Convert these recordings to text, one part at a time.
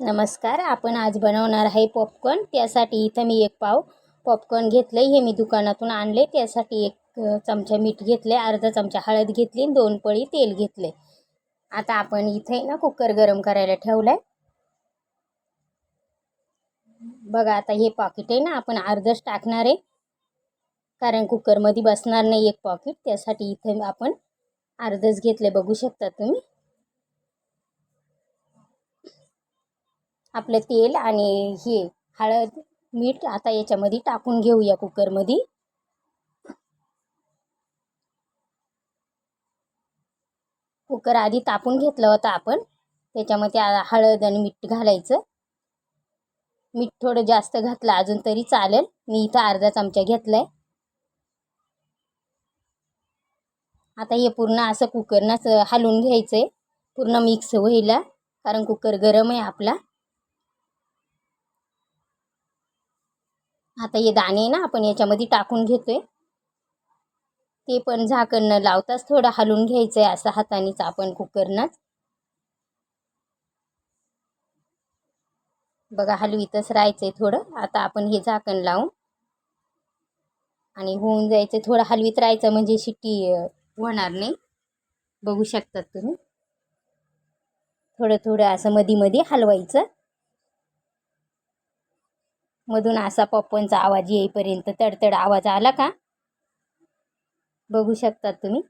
नमस्कार आपण आज बनवणार आहे पॉपकॉर्न त्यासाठी इथं मी एक पाव पॉपकॉर्न घेतलं हे मी दुकानातून आणले त्यासाठी एक चमचा मीठ घेतले अर्धा चमचा हळद घेतली आणि दोन पळी तेल घेतले आता आपण इथे ना कुकर गरम करायला ठेवलाय. बघा आता हे पॉकेट आहे ना आपण अर्धच टाकणार आहे. कारण कुकरमध्ये बसणार नाही एक पॉकेट त्यासाठी इथे आपण अर्धच घेतले बघू शकता तुम्ही? आपलं तेल आणि हे हळद मीठ आता याच्यामध्ये टाकून घेऊया कुकरमध्ये. कुकर आधी तापून घेतलं होतं आपण. त्याच्यामध्ये आ- हळद आणि मीठ घालायचं. मीठ थोडं जास्त घातलं अजून तरी चालेल. मी इथं अर्धा चमचा घेतलाय. आता हे पूर्ण असं कुकरनंच हलवून घ्यायचं आहे पूर्ण मिक्स व्हायला कारण कुकर गरम आहे आपला. आता हे दाणे ना आपण याच्यामध्ये टाकून घेतोय. ते पण झाकण न लावताच थोडं हलून घ्यायचं आहे असं हातानेच आपण कुकरनंच. बघा हलवीतच राहायचं आहे थोडं. आता आपण हे झाकण लावून आणि होऊन जायचं थोडं हलवीत राहायचं म्हणजे शिट्टी होणार नाही. बघू शकतात तुम्ही. थोडं थोडं असं मधी मधी हलवायचं. मधून असा पप्पांचा आवाज येईपर्यंत तडतड आवाज आला का? बघू शकतात तुम्ही.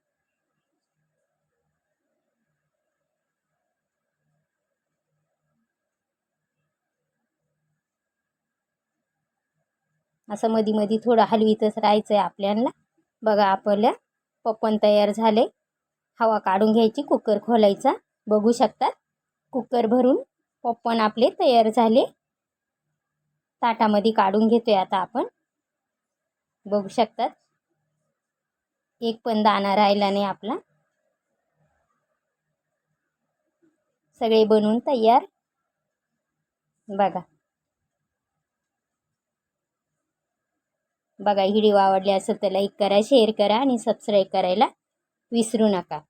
असं मधी मधी थोडं हलवीतच राहायचं आहे आपल्याला. बघा आपल्या पप्पन तयार झाले हवा काढून घ्यायची कुकर खोलायचा. बघू शकतात. कुकर भरून पप्पन आपले तयार झाले. ताटामध्ये काढून घेतोय आता आपण. बघू शकतात. एक पण दाणा राहिला नाही आपला. सगळे बनवून तयार. बघा. बघा व्हिडिओ आवडले असेल तर लाईक करा शेअर करा आणि सबस्क्राईब करायला विसरू नका.